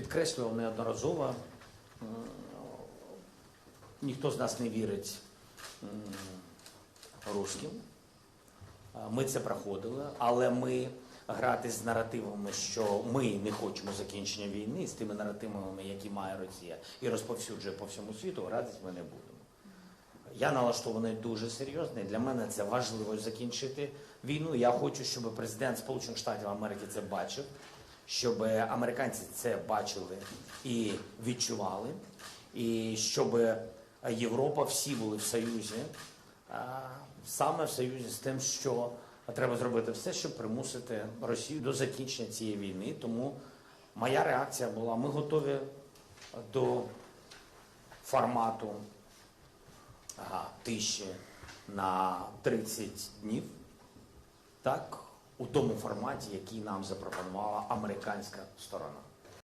підкреслював неодноразово, ніхто з нас не вірить русським. Ми це проходили, але ми грати з наративами, що ми не хочемо закінчення війни, з тими наративами, які має Росія, і розповсюджує по всьому світу, гратись ми не будемо. Я налаштований дуже серйозно. Для мене це важливо закінчити війну. Я хочу, щоб президент Сполучених Штатів Америки це бачив, щоб американці це бачили і відчували, і щоб Європа всі були в союзі, саме в союзі з тим, що треба зробити все, щоб примусити Росію до закінчення цієї війни. Тому моя реакція була: ми готові до формату тиші на 30 днів, так, у тому форматі, який нам запропонувала американська сторона.